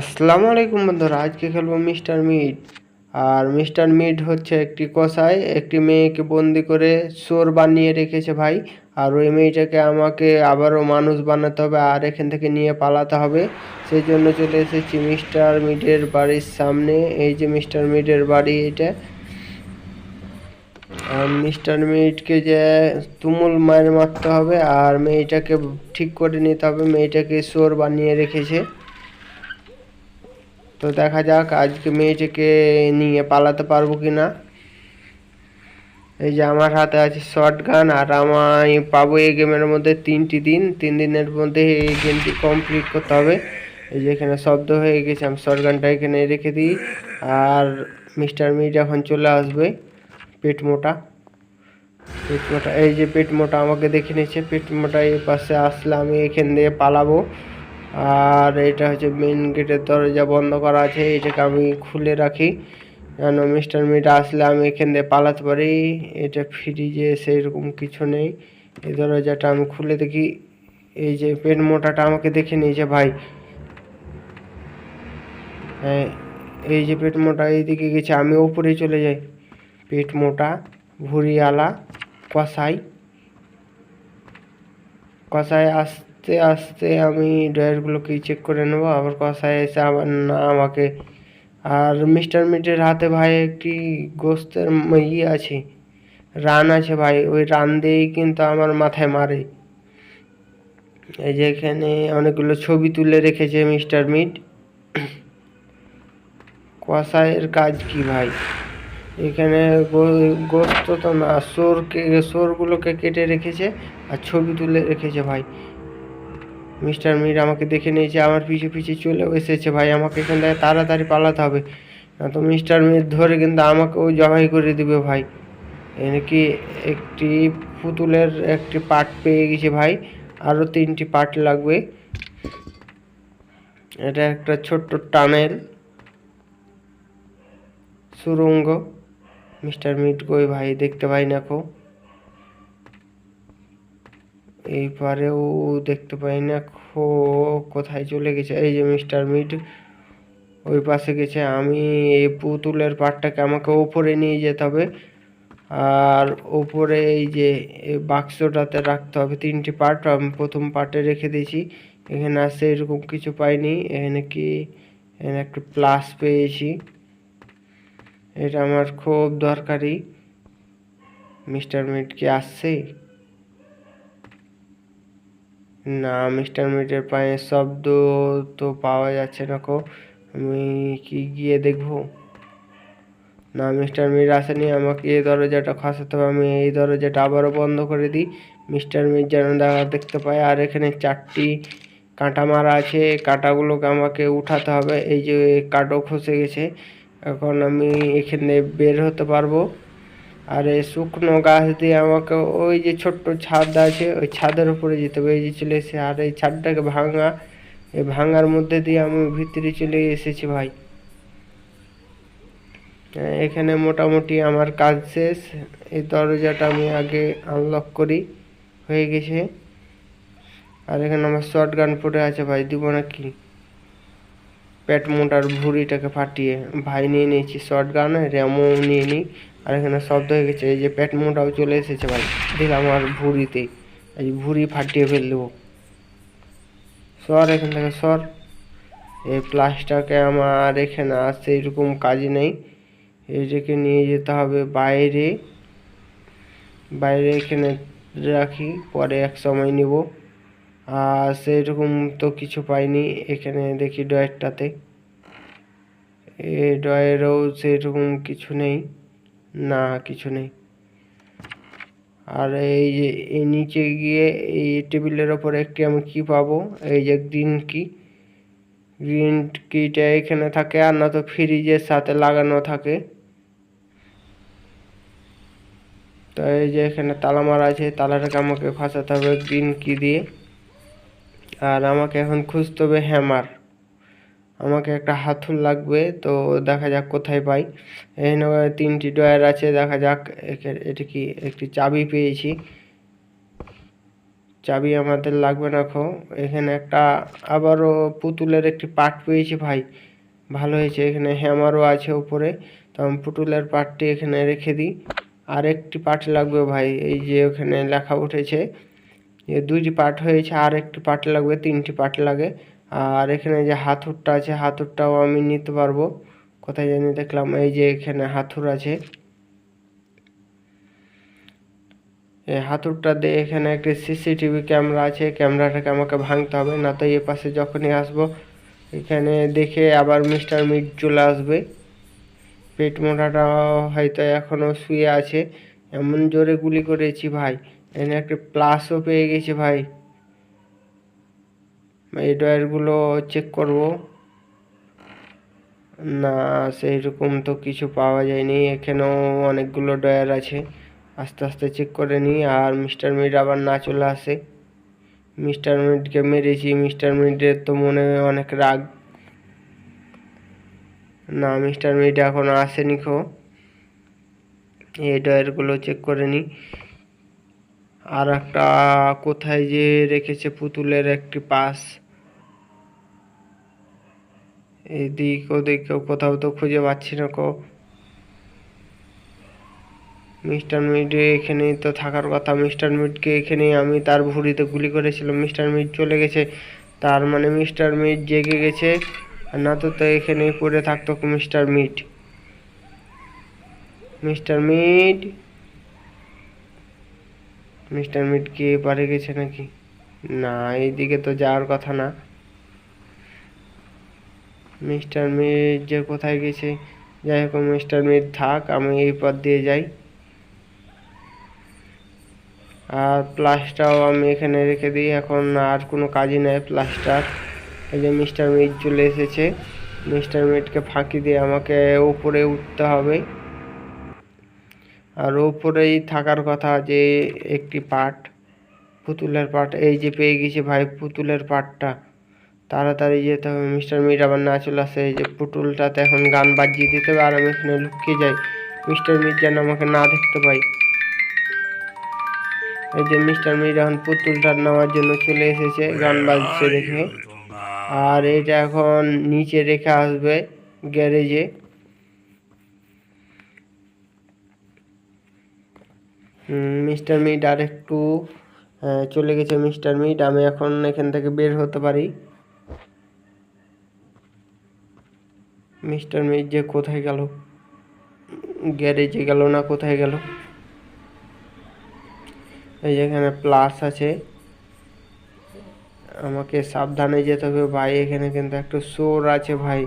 আসসালামু আলাইকুম বন্ধুরা, আজকে খেলব মিস্টার মিট। আর মিস্টার মিট হচ্ছে একটি কসাই, একটি মেয়েকে বন্দি করে চোর বানিয়ে রেখেছে ভাই। আর ওই মেয়েটাকে আমাকে আবারও মানুষ বানাতে হবে আর এখান থেকে নিয়ে পালাতে হবে। সেই জন্য চলে এসেছি মিস্টার মিটের বাড়ির সামনে। এই যে মিস্টার মিটের বাড়ি এটা। আর মিস্টার মিটকে যে তুমুল মায়ের মারতে হবে আর মেয়েটাকে ঠিক করে নিতে হবে। মেয়েটাকে চোর বানিয়ে রেখেছে। তো দেখা যাক, আজকে মেয়েটিকে নিয়ে পালাতে পারব কি না। এই যে আমার হাতে আছে শর্ট গান আর আমি পাবো এই গেমের মধ্যে তিনটি দিন। তিন দিনের মধ্যে এই গেমটি কমপ্লিট করতে হবে। এই যে এখানে শব্দ হয়ে গেছে, আমি শর্ট গানটা এখানে রেখে দিই। আর মিস্টার মিট এখন চলে আসবে, পেট মোটা। পেট মোটা, এই যে পেট মোটা আমাকে দেখে নিচ্ছে পেট মোটা এই পাশে আসলে আমি এখান দিয়ে পালাবো। আর এটা হচ্ছে মেন গেটের দরজা বন্ধ করা আছে, এটাকে আমি খুলে রাখি। যেন মিস্টার মিট আসলে আমি এখান দিয়ে পালাতে পারি, এটা ফ্রিজে সেরকম কিছু নেই। এই দরজাটা আমি খুলে দেখি, এই যে পেট মোটাটা আমাকে দেখে নিয়েছে ভাই। হ্যাঁ এই যে পেট মোটা এইদিকে গেছে, আমি ওপরে চলে যাই। পেট মোটা ভুরিয়ালা কষাই কষাই আস্তে আস্তে আমি ড্রয়ারগুলোকে চেক করে নেব। আবার কষাই এসে আবার না, আমাকে আর মিস্টার মিটের হাতে ভাই একটি গোস্তের ইয়ে আছে, রান আছে ভাই, ওই রান দিয়েই কিন্তু আমার মাথায় মারে। এই যে এখানে অনেকগুলো ছবি তুলে রেখেছে মিস্টার মিট। কষাইয়ের কাজ কি ভাই? এখানে গোস্ত তো না সোরকে সোরগুলোকে কেটে রেখেছে আর ছবি তুলে রেখেছে ভাই। মিস্টার মির আমাকে দেখে নিয়েছে আমার পিছু পিছু চলেও এসেছে। ভাই, আমাকে এখান থেকে তাড়াতাড়ি পালাতে হবে। না তো মিস্টার মির ধরে কিন্তু আমাকেও জবাই করে দিবে ভাই। এনে কি একটি পুতুলের একটি পার্ট পেয়ে গেছে ভাই। আরও তিনটি পার্ট লাগবে। এটা একটা ছোট্ট টানেল। সুরঙ্গ। মিস্টার মিট কই ভাই? দেখতে পাই না এই পারেও দেখতে পাই না খো, কোথায় চলে গেছে? এই যে মিস্টার মিট ওই পাশে গেছে। আমি এই পুতুলের পাটটাকে আমাকে ওপরে নিয়ে যেতে হবে। আর ওপরে এই যে বাক্সটাতে রাখতে হবে। তিনটি পার্ট আমি প্রথম পার্টে রেখে দিয়েছি। এখানে আসে এরকম কিছু পাইনি। এখানে কি? এখানে একটু প্লাস পেয়েছি। এটা আমার খুব দরকারি। মিস্টার মিট কি আসছে? না, মিস্টার মিটের পায়ে শব্দ তো পাওয়া যাচ্ছে না কো। আমি কি গিয়ে দেখব? না, মিস্টার মিট আসেনি, আমাকে এই দরজাটা খসাতে হবে। আমি এই দরজাটা আবারও বন্ধ করে দিই। মিস্টার মিট যেন দেখা দেখতে পায়। আর এখানে চারটি কাঁটা মারা আছে। কাঁটাগুলোকে আমাকে উঠাতে হবে। এই যে কাটো খসে গেছে। এখন আমি এখানে বের হতে পারব। আর এই শুকনো গাছ দিয়ে আমাকে ওই যে ছোট্ট ছাদ আছে, ওই ছাদের উপরে যেতে হবে এই যে চলে এসে। আর এই ছাদটাকে ভাঙা, এই ভাঙার মধ্যে দিয়ে আমি ভিতরে চলে এসেছি ভাই। এখানে মোটামুটি আমার কাজ শেষ। এই দরজাটা আমি আগে আনলক করি, হয়ে গেছে। আর এখানে আমার শর্ট গান পড়ে আছে ভাই, দিব নাকি? পেট মোটার ভুঁড়িটাকে ফাটিয়ে। ভাই নিয়ে নিয়েছি শর্ট গান র্যামও নিয়ে নিই। আর এখানে শব্দ হয়ে গেছে, এই যে পেট মোটাও চলে এসেছে ভাই। দিলাম আমার ভুঁড়িতে, এই ভুঁড়ি ফাটিয়ে ফেল দেবো। সর এখান থেকে, সর। এই প্লাস্টারকে আমার এখানে আসতে এরকম কাজ নেই। এটাকে নিয়ে যেতে হবে বাইরে। বাইরে এখানে রাখি, পরে এক সময় নিব। আর সেরকম তো কিছু পাইনি এখানে দেখি ডয়েরটাতে এ ডয়েরও সেরকম কিছু নেই। না, কিছু নেই। আর এই যে, এই নিচে গিয়ে এই টেবিলের ওপর একটি আমি কি পাবো? এই যে গ্রিন কি? গ্রিন কিটা এখানে থাকে, আর না তো ফ্রিজের সাথে লাগানো থাকে। তো এই যে এখানে তালা মারা আছে, তালাটাকে আমাকে ফাঁসাতে হবে গ্রিন কি দিয়ে। আর আমাকে এখন খুঁজতে হবে হ্যামার। আমাকে একটা হাতুল লাগবে, তো দেখা যাক কোথায় পাই। এখানে তিনটি ডয়ার আছে, দেখা যাক এটা কি একটি চাবি পেয়েছি। চাবি আমাদের লাগবে না খো। এখানে একটা আবারও পুতুলের একটি পার্ট পেয়েছি ভাই। ভালো হয়েছে, এখানে হ্যামারও আছে উপরে। তো আমি পুতুলের পার্টটি এখানে রেখে দিই। আর একটি পার্ট লাগবে ভাই, এই যে ওখানে লেখা উঠেছে যে দুইটি পার্ট হয়েছে আর একটি পার্ট লাগবে, তিনটি পার্ট লাগে। আর এখানে যে হাতুরটা আছে হাতুরটাও আমি নিতে পারব। কোথায় জানি দেখলাম এই যে এখানে হাতুর আছে। এই হাতুরটা দিয়ে এখানে একটি সিসিটিভি ক্যামেরা আছে ক্যামেরাটাকে আমাকে ভাঙতে হবে, না তো এ পাশে যখনই আসব, এখানে দেখে আবার মিস্টার মিট চলে আসবে। পেট মোটাটা হয়তো এখনও শুয়ে আছে। এমন জোরে গুলি করেছি ভাই। এখানে একটা প্লাসও পেয়ে গেছি ভাই। এই ডয়ারগুলো চেক করব। না সেই রকম তো কিছু পাওয়া যায়নি। এখানেও অনেকগুলো ডয়ার আছে। আস্তে আস্তে চেক করে নিই। আর মিস্টার মিড আবার না চলে আসে। মিস্টার মিডকে মেরেছি। মিস্টার মিডের তো মনে অনেক রাগ। না, মিস্টার মিড এখন আসেনি খো। এই ডয়ারগুলো চেক করে নিই। আর একটা কোথায় যে রেখেছে পুতুলের একটি পাস এদিক ওদিক কোথাও তো খুঁজে পাচ্ছি না কো মিস্টার মিড এখানেই তো থাকার কথা। মিস্টার মিডকে এখানেই আমি তার ভুঁড়িতে গুলি করেছিলাম। মিস্টার মিড চলে গেছে। তার মানে মিস্টার মিড জেগে গেছে। আর না তো তো এখানেই পড়ে থাকতো mister meat. Mister meat? Mister meat কি পারে গেছে নাকি? না, এইদিকে তো যাওয়ার কথা না। মিস্টার যে কোথায় গেছে? যাই হোক, মিস্টার মিড থাক, আমি এই পথ দিয়ে যাই। আর প্লাসটাও আমি এখানে রেখে দিই। এখন আর কোনো কাজই নেই প্লাসটার। এই যে মিস্টার মিড চলে এসেছে। মিস্টার মিটকে ফাঁকি দিয়ে আমাকে উপরে উঠতে হবে। আর ওপরেই থাকার কথা যে একটি পার্ট পুতুলের পার্ট এই যে পেয়ে গেছি ভাই, পুতুলের পার্টটা তাড়াতাড়ি যেতে হবে। মিস্টার মিড আবার না চলে আসে, এই যে পুতুলটাতে এখন গান বাজিয়ে দিতে হবে আর আমি এখানে লুকিয়ে যাই। মিস্টার মিড যেন আমাকে না দেখতে পাই এই যে মিস্টার মিড এখন পুতুলটা নেওয়ার জন্য চলে এসেছে, গান বাজছে দেখে। আর এটা এখন নিচে রেখে আসবে গ্যারেজে। মিস্টার মিড আর একটু চলে গেছে মিস্টার মিড আমি এখন এখান থেকে বের হতে পারি। মিস্টার যে কোথায় গেল? গ্যারেজে গেল না কোথায় গেল? এই যেখানে প্লাস আছে। আমাকে সাবধানে যেতে হবে ভাই, এখানে কিন্তু একটা সোর আছে ভাই।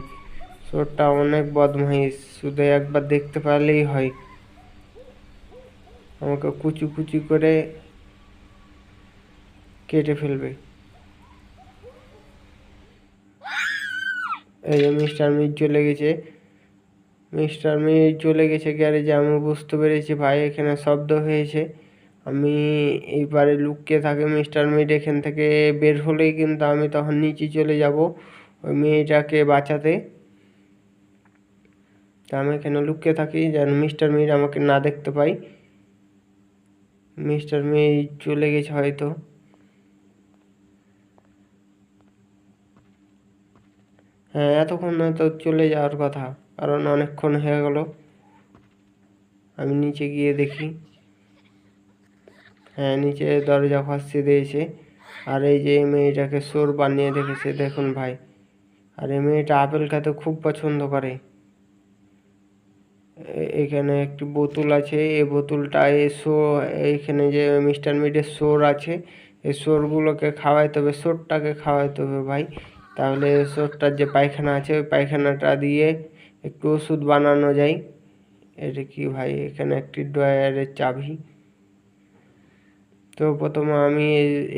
সোরটা অনেক বদমাইশ, শুধু একবার দেখতে পারলেই হয়। আমাকে কুচু কুচু করে কেটে ফেলবে। এই যে মিস্টার মির চলে গেছে। মিস্টার মির চলে গেছে গ্যারেজে, আমি বুঝতে পেরেছি ভাই এখানে শব্দ হয়েছে। আমি এইবারে লুকিয়ে থাকে মিস্টার মিড এখান থেকে বের হলেই কিন্তু আমি তখন নিচে চলে যাব ওই মেয়েটাকে বাঁচাতে। তা আমি এখানে লুকিয়ে থাকি যেন মিস্টার মিড আমাকে না দেখতে পাই মিস্টার মিড চলে গেছে হয়তো। হ্যাঁ এতক্ষণ তো চলে যাওয়ার কথা। কারণ অনেকক্ষণ হয়ে গেল। আমি নিচে গিয়ে দেখি। হ্যাঁ নিচে দরজা ফাঁসিয়ে দিয়েছে। আর এই যে মেয়েটাকে সোর বানিয়ে রেখেছে, দেখুন ভাই। আর এই মেয়েটা আপেল খেতে খুব পছন্দ করে। এখানে একটি বোতল আছে। এই বোতলটা এই শো, এইখানে যে মিস্টার মিডের সোর আছে, এই সোরগুলোকে খাওয়াইতে হবে সোরটাকে খাওয়াইতে হবে ভাই। তাহলে সোরটার যে পায়খানা আছে, ওই পায়খানাটা দিয়ে একটু ওষুধ বানানো যায়। এটা কি ভাই? এখানে একটি ড্রয়ারের চাবি। তো প্রথমে আমি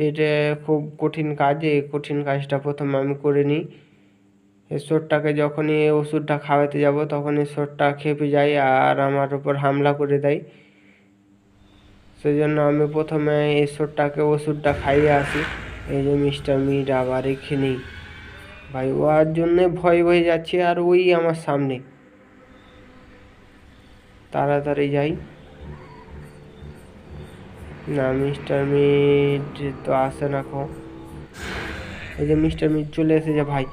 এটা খুব কঠিন কাজ, এই কঠিন কাজটা প্রথমে আমি করে নিই। এই সোরটাকে যখনই ওষুধটা খাওয়াতে যাব তখনই সোরটা খেপে যায় আর আমার উপর হামলা করে দেয়। সেই জন্য আমি প্রথমে এই সোরটাকে ওষুধটা খাইয়ে আসি। এই যে মিস্টার মিট আবার এখানেই। ভাই ওর জন্যে ভয় ভয় যাচ্ছে আর ওই আমার সামনে। তাড়াতাড়ি যাই। না, মিস্টার মিট তো আসে না খো এই যে মিস্টার মিট চলে এসেছে ভাই।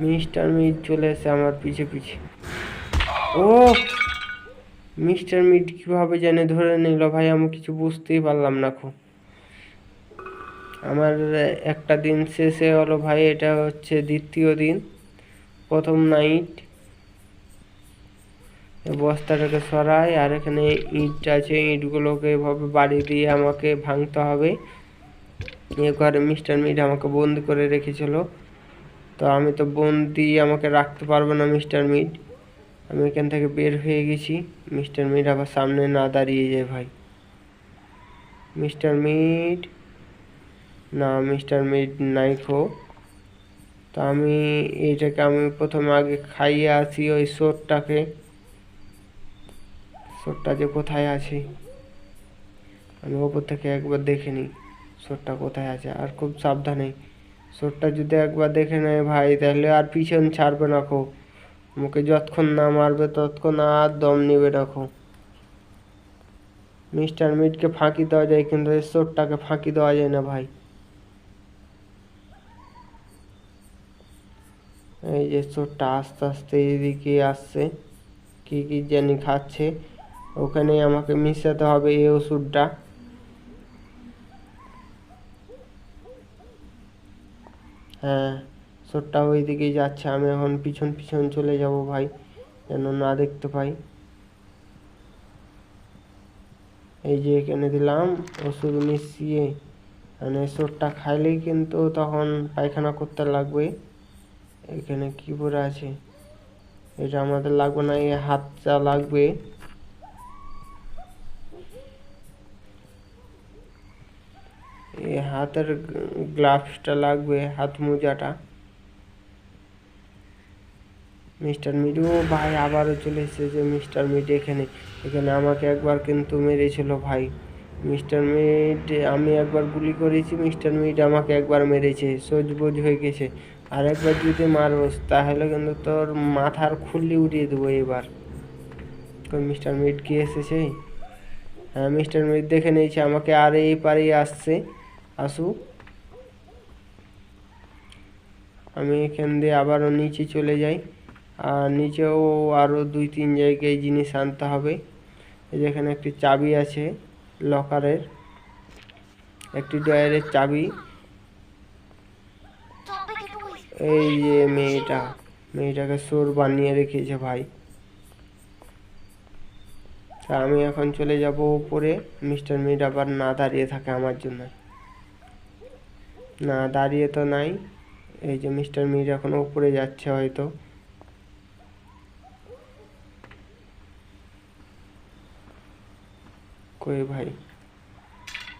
মিস্টার মিট চলে এসে আমার পিছে পিছে। ও, মিস্টার মিট কীভাবে জানে ধরে নিল ভাই? আমি কিছু বুঝতেই পারলাম না খো আমার একটা দিন শেষে হলো ভাই, এটা হচ্ছে দ্বিতীয় দিন, প্রথম নাইট বস্তাটাকে সরাই, আর এখানে ইট আছে, ইটগুলোকে এভাবে বাড়ি দিয়ে আমাকে ভাঙতে হবে। এ ঘরে মিস্টার মিট আমাকে বন্দি করে রেখেছিল। তো আমি তো বন্দি, আমাকে রাখতে পারব না মিস্টার মিট। আমি এখান থেকে বের হয়ে গেছি। মিস্টার মিট আবার সামনে না দাঁড়িয়ে যায় ভাই। মিস্টার মিট না, মিস্টার মিট নাই খো তো আমি এইটাকে আমি প্রথমে আগে খাইয়ে আসি ওই সোরটাকে। সোরটা যে কোথায় আছে? আমি ওপর থেকে একবার দেখে নিই সোরটা কোথায় আছে, আর খুব সাবধানে। সোরটা যদি একবার দেখে নেয় ভাই, তাহলে আর পিছন ছাড়বে না খো মুখে যতক্ষণ না মারবে, ততক্ষণ আর দম নেবে রাখো মিস্টার মিটকে ফাঁকি দেওয়া যায়, কিন্তু এই সোরটাকে ফাঁকি দেওয়া যায় না ভাই। এই যে চোরটা আস্তে আস্তে এদিকে আসছে, কি কি জানি খাচ্ছে। ওখানে আমাকে মিশাতে হবে এই ওষুধটা। হ্যাঁ চোরটা ওই দিকেই যাচ্ছে। আমি এখন পিছন পিছন চলে যাব ভাই, যেন না দেখতে পাই। এই যে এখানে দিলাম, ওষুধ মিশিয়ে। মানে চোরটা খাইলেই কিন্তু তখন পায়খানা করতে লাগবে। এখানে কি পরে আছে? এটা আমাদের লাগবে না, এই হাতটা লাগবে। এই হাতের গ্লাভসটা লাগবে, হাত মোজাটা। মিস্টার মিডু ভাই আবারও চলে এসেছে যে মিস্টার মিড এখানে। এখানে আমাকে একবার কিন্তু মেরেছিল ভাই। মিস্টার মিড আমি একবার গুলি করেছি, মিস্টার মিড আমাকে একবার মেরেছে, সোজবোজ হয়ে গেছে। আর একবার যদি মারোস তাহলে কিন্তু তোর মাথার খুল্লি উড়িয়ে দেবো এবার। মিস্টার মিড কি এসেছে? হ্যাঁ মিস্টার মিড দেখে নিয়েছে, আমাকে আর এই পারেই আসছে। আসুক। আমি এখান দিয়ে আবারও নিচে চলে যাই। আর নিচেও আরও দুই তিন জায়গায় জিনিস আনতে হবে। যেখানে একটি চাবি আছে, লকারের। একটি ডয়ারের চাবি। এই যে মেয়েটা, মেয়েটাকে সোর বানিয়ে রেখেছে ভাই। তা আমি এখন চলে যাব উপরে। মিস্টার মিড আবার না দাঁড়িয়ে থাকে আমার জন্য। না দাঁড়িয়ে তো নাই। এই যে মিস্টার মিড এখন উপরে যাচ্ছে হয়তো। কই ভাই?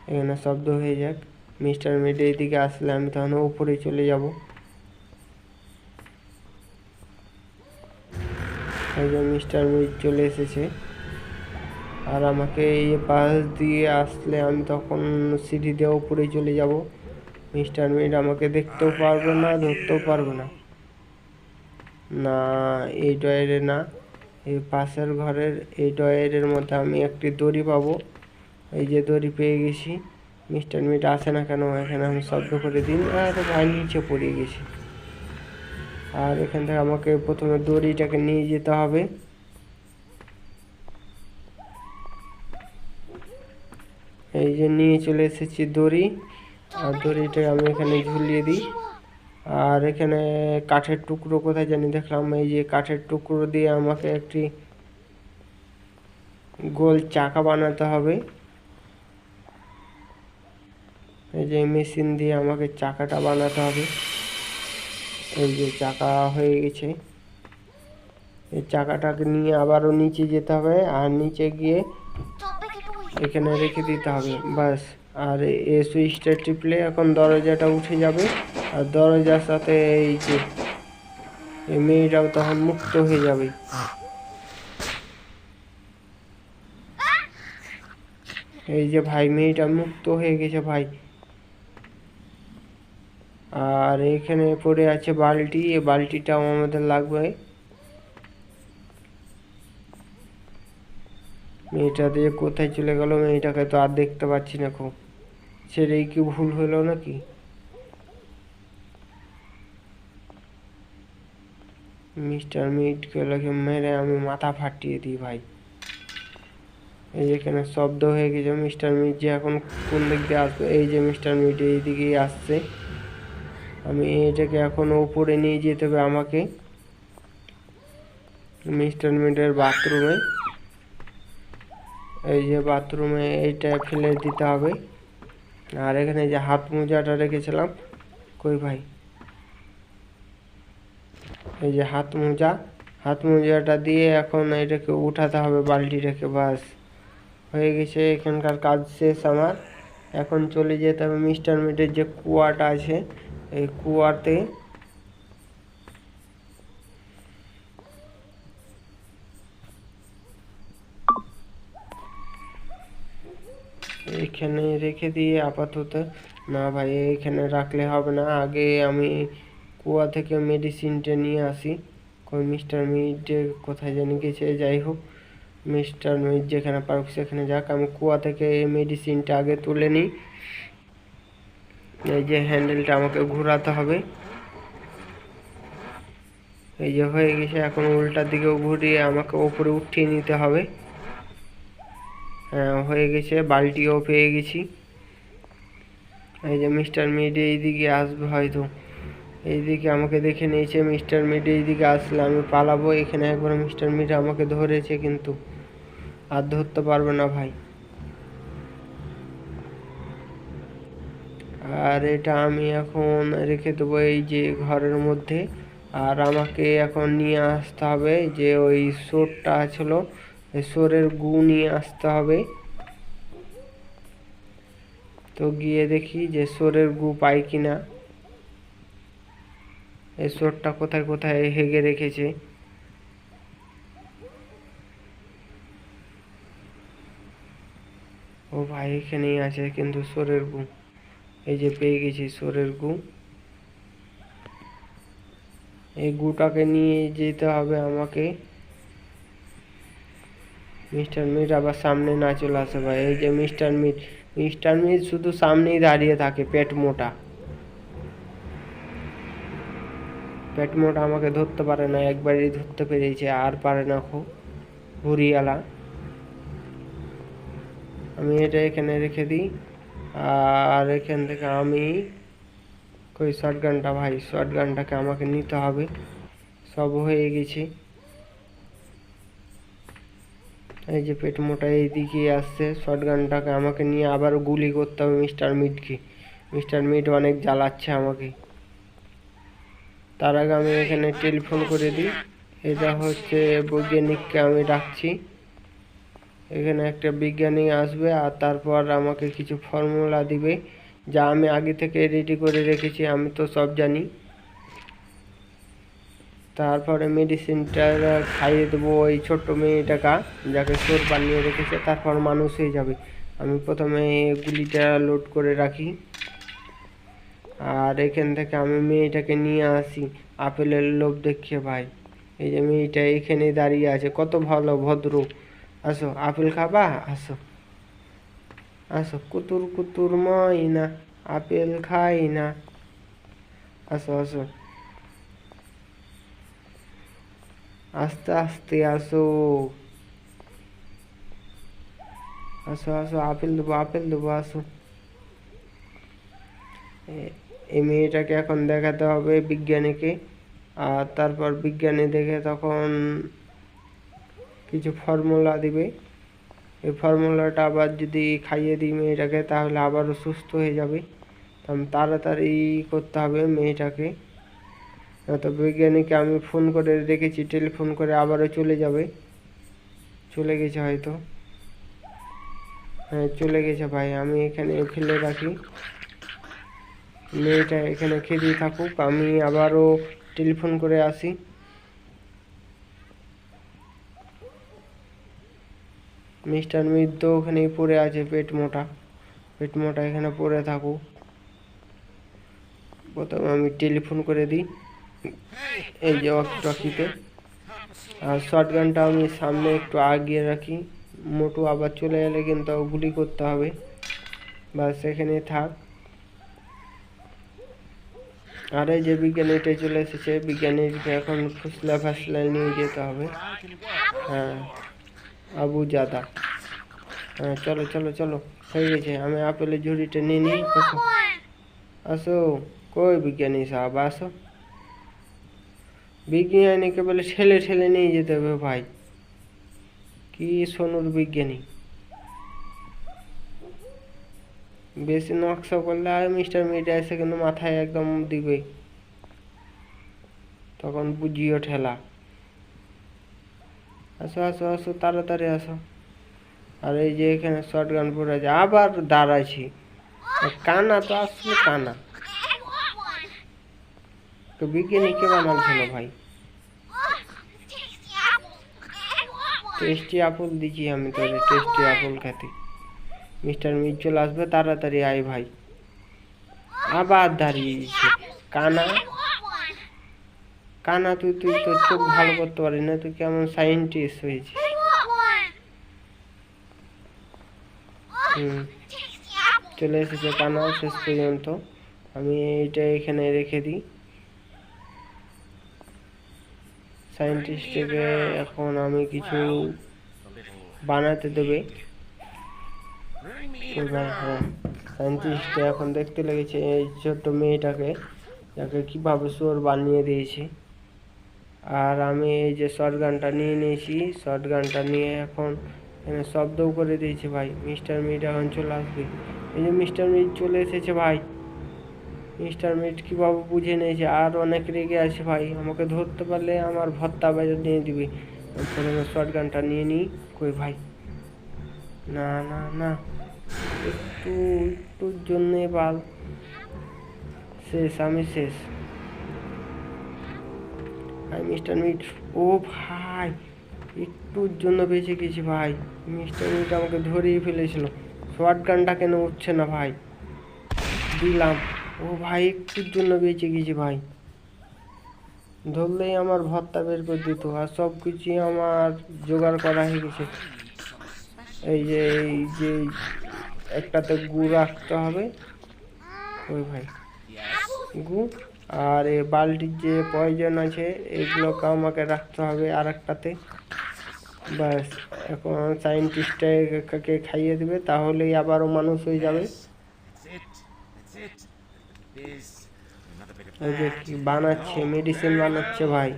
এখানে শব্দ হয়ে যাক। মিস্টার মিড এইদিকে আসলে আমি তখন উপরে চলে যাব। এই যে মিস্টার মিড চলে এসেছে। আর আমাকে এই পাশ দিয়ে আসলে আমি তখন সিঁড়ি দিয়ে উপরে চলে যাব। মিস্টার মিড আমাকে দেখতেও পারবে না, ধরতেও পারবে না। না, এই ডয়ারে না, এই পাশের ঘরের এই ডয়ারের মধ্যে আমি একটি দড়ি পাবো। এই যে দড়ি পেয়ে গেছি। মিস্টার মিট আসে না কেন, এখানে আমি শব্দ করে দিন। আর ভাই, নিচে পড়ে গেছি। আর এখান থেকে আমাকে প্রথমে দড়িটাকে নিয়ে যেতে হবে। এই যে নিয়ে চলে এসেছি দড়ি, আর দড়িটা আমি এখানে ঝুলিয়ে দিই। আর এখানে কাঠের টুকরো কোথায় জানি দেখলাম, এই যে কাঠের টুকরো দিয়ে আমাকে একটি গোল চাকা বানাতে হবে। এই যে মেশিন দিয়ে আমাকে চাকাটা বানাতে হবে। এই যে চাকা হয়ে গেছে। এই চাকাটাকে নিয়ে আবারও নিচে যেতে হবে আর নিচে গিয়ে এখানে রেখে দিতে হবে। বাস আর এ সুইচটা টিপলে এখন দরজাটা উঠে যাবে। আর দরজার সাথে এই যে এই মেয়েটাও তখন মুক্ত হয়ে যাবে। এই যে ভাই, মেয়েটা মুক্ত হয়ে গেছে ভাই। আর এখানে পড়ে আছে বালতি, এই বালতিটাও আমাদের লাগবে। মেয়েটা দিয়ে কোথায় চলে গেল মেয়েটাকে তো আর দেখতে পাচ্ছি না খুব। সেটাই কি ভুল হলো নাকি? মিস্টার মিটকে লাগে মেরে আমি মাথা ফাটিয়ে দিই ভাই। এই যে এখানে শব্দ হয়ে গেছে, মিস্টার মিট যে এখন কোন দিক দিয়ে আসবে? এই যে মিস্টার মিট এই দিকেই আসছে। আমি এটাকে এখন ওপরে নিয়ে যেতে হবে আমাকে। মিস্টার মিটের বাথরুমে। এই যে বাথরুমে এইটা ফেলে দিতে হবে। আর এখানে যে হাত মোজাটা রেখেছিলাম, কই ভাই? এই যে হাত মোজা, হাত মোজাটা দিয়ে এখন এটাকে উঠাতে হবে বালতিটাকে বাস। হয়ে গেছে, এখানকার কাজ শেষ আমার। এখন চলে যেতে হবে মিস্টার মিটের যে কুয়াটা আছে এই কুয়াতে। এখানে রেখে দিয়ে আপাতত। না ভাই, এখানে রাখলে হবে না। আগে আমি কুয়া থেকে মেডিসিনটা নিয়ে আসি। কই মিস্টার মিট কোথায় জানি গেছে, যাই হোক। মিস্টার মিট যেখানে পারুক সেখানে যাক। আমি কুয়া থেকে মেডিসিনটা আগে তুলে নিই। এই যে হ্যান্ডেলটা আমাকে ঘোরাতে হবে। এই যে হয়ে গেছে, এখন উল্টার দিকেও ঘুরিয়ে আমাকে ওপরে উঠিয়ে নিতে হবে। হ্যাঁ হয়ে গেছে বালতিও পেয়ে গেছি। এই যে মিস্টার মিড এইদিকে আসবে হয়তো। এইদিকে আমাকে দেখে নিয়েছে, মিস্টার মিড এইদিকে আসলে আমি পালাবো। এখানে একবার মিস্টার মিড আমাকে ধরেছে কিন্তু। আর ধরতে পারবে না ভাই। আর এটা আমি এখন রেখে দেবো এই যে ঘরের মধ্যে। আর আমাকে এখন নিয়ে আসতে হবে যে ওই সোরটা ছিল সোরের গু নিয়ে আসতে হবে। তো গিয়ে দেখি যে সোরের গু পাই কিনা। এই সোরটা কোথায় কোথায় হেগে রেখেছে? ও ভাই এখানেই আছে কিন্তু সোরের গু। এই যে পেয়ে গেছি সোরের গু। এই গুটাকে নিয়ে যেতে হবে আমাকে। মিস্টার মিট আবার সামনে না চলে আসে ভাই। এই যে মিস্টার মিট মিস্টার মিট শুধু সামনেই দাঁড়িয়ে থাকে পেট মোটা। পেট মোটা আমাকে ধরতে পারে না, একবারই ধরতে পেরেছে, আর পারে না খুব। ঘুরিয়ালা। আমি এটা এখানে রেখে দিই। আর এখান থেকে আমি কই শর্ট গানটা ভাই শর্ট গানটাকে আমাকে নিতে হবে। সব হয়ে গেছে। এই যে পেট মোটা এইদিকে আসছে শর্ট গানটাকে আমাকে নিয়ে আবার গুলি করতে হবে মিস্টার মিটকে। মিস্টার মিট অনেক জ্বালাচ্ছে আমাকে। তার আগে আমি এখানে টেলিফোন করে দিই। এটা হচ্ছে বৈজ্ঞানিককে আমি ডাকছি। এখানে একটা বিজ্ঞানী আসবে আর তারপর আমাকে কিছু ফর্মুলা দিবে যা আমি আগে থেকে রেডি করে রেখেছি, আমি তো সব জানি। তারপরে মেডিসিনটা খাইয়ে দেবো ওই ছোট্ট মেয়েটাকা যাকে সোর বানিয়ে রেখেছে, তারপর মানুষ হয়ে যাবে। আমি প্রথমে গুলিটা লোড করে রাখি। আর এখান থেকে আমি মেয়েটাকে নিয়ে আসি। আপেলের লোভ দেখিয়ে ভাই, এই যে মেয়েটা এখানে দাঁড়িয়ে আছে, কত ভালো, ভদ্র। আসো আপেল খাবা আসো আসো কুতুর কুতুর ময়না আপেল খাই না আসো আসো আস্তে আস্তে আসো আসো আসো আপেল দেবো আপেল দেবো আসো এই মেয়েটাকে এখন দেখাতে হবে বিজ্ঞানীকে। আর তারপর বিজ্ঞানী দেখে তখন কিছু ফর্মুলা দিবে। এই ফর্মুলাটা আবার যদি খাইয়ে দিই মেয়েটাকে, তাহলে আবারও সুস্থ হয়ে যাবে। তাড়াতাড়ি করতে হবে মেয়েটাকে। তো বৈজ্ঞানিককে আমি ফোন করে রেখেছি টেলিফোন করে আবারও চলে যাবে। চলে গেছে হয়তো। হ্যাঁ চলে গেছে ভাই, আমি এখানে ফেলে রাখি। মেয়েটা এখানে খেতে থাকুক, আমি আবারও টেলিফোন করে আসি। মিস্টার মিত্র ওখানেই পড়ে আছে, পেট মোটা। পেট মোটা এখানে পড়ে থাকুক। প্রথমে আমি টেলিফোন করে দিই। এই যে টকিতে আর শর্ট গানটা আমি সামনে একটু আগিয়ে রাখি। মোটু আবার চলে এলে কিন্তু গুলি করতে হবে। বা এখানে থাক। আর এই যে বিজ্ঞানীটা চলে এসেছে, বিজ্ঞানীকে এখন ফুসলা ফাসলায় নিয়ে যেতে হবে। হ্যাঁ। আবু জাদা। হ্যাঁ চলো চলো চলো হয়ে গেছে। আমি আপেলের ঝুড়িটা নিয়ে নিই। আসো। আসো। কই বিজ্ঞানী সাহেব? আসো। বিজ্ঞানীকে বলে ঠেলে ঠেলে নিয়ে যেতে হবে ভাই। কি সোনুর বিজ্ঞানী। বেশি নকশা করলে আর মিস্টার মিডিয়া এসে কিন্তু মাথায় একদম দিবে তখন বুঝিও ঠেলা। আসো আসো আসো, তাড়াতাড়ি আসো। আর এই যে এখানে শর্ট গান পড়ে আছে, আবার দাঁড়াইছি। কানা তো আসলে কানা। তো বিজ্ঞানী কে বানাচ্ছিল ভাই? টেস্টি আপেল দিচ্ছি আমি তোরে, টেস্টি আপেল খেতে। মিস্টার মির্চল আসবে, তাড়াতাড়ি আয় ভাই। আবার দাঁড়িয়েছে কানা কানা, তুই তুই, তোর চোখ ভালো করতে পারিস না, তুই কেমন সায়েন্টিস্ট হয়েছিস। চলে এসেছে কানা, শেষ পর্যন্ত। আমি এইটা এখানে রেখে দিই। সায়েন্টিস্টকে এখন আমি কিছু বানাতে দেবে। সায়েন্টিস্ট এখন দেখতে লেগেছে, এই ছোট্ট মেয়েটাকে, যাকে কীভাবে সুর বানিয়ে দিয়েছি। আর আমি এই যে শর্ট গানটা নিয়ে নিয়েছি শর্ট গানটা নিয়ে এখন এখানে শব্দও করে দিয়েছি ভাই। মিস্টার মিট এখন চলে আসবে। এই যে মিস্টার মিট চলে এসেছে ভাই। মিস্টার মিট কীভাবে বুঝে নিয়েছে আর অনেক রেগে আছে ভাই। আমাকে ধরতে পারলে আমার ভত্তা বাজার নিয়ে দিবে। প্রথমে শর্ট গানটা নিয়ে নিই। কই ভাই? না না না। একটু, একটুর জন্যে বাল। শেষ, আমি শেষ। ভাই, মিস্টার মিট, ও ভাই, একটুর জন্য বেঁচে গেছি ভাই। মিস্টার মিট আমাকে ধরেই ফেলেছিল। শর্ট গানটা কেন উঠছে না ভাই? দিলাম। ও ভাই, একটুর জন্য বেঁচে গেছি ভাই। ধরলেই আমার ভর্তা বের করে দিত আর সব কিছুই আমার জোগাড় করা হয়ে গেছে। এই যে এই যে, একটাতে গু রাখতে হবে। ওই ভাই, গু আর এই বালতির যে প্রয়োজন আছে এগুলোকে আমাকে রাখতে হবে আর একটাতে ব্যাস এখন সায়েন্টিস্টকে খাইয়ে দেবে তাহলেই আবারও মানুষ হয়ে যাবে। বানাচ্ছে মেডিসিন বানাচ্ছে ভাই.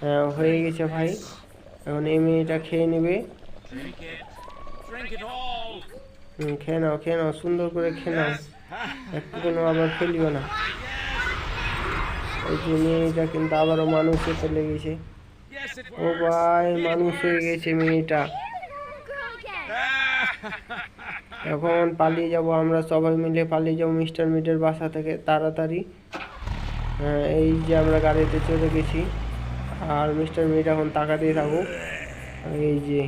হ্যাঁ হয়ে গেছে ভাই। এখন এই মেয়েটা খেয়ে নেবে. খেয়ে নাও খেয়ে নাও সুন্দর করে খেয়ে নাও। একটু কোনো আবার ফেলিও না। যে মেয়েটা কিন্তু আবারও মানুষ লেগেছে Yes, it ও ভাই মানুষ হয়ে গেছে মেয়েটা। এখন পালিয়ে যাব আমরা সবাই মিলে পালিয়ে যাব মিস্টার মিটের বাসা থেকে তাড়াতাড়ি। হ্যাঁ, এই যে আমরা গাড়িতে চলে গেছি। আর মিস্টার মিট এখন টাকা দিয়ে থাকুক এই যে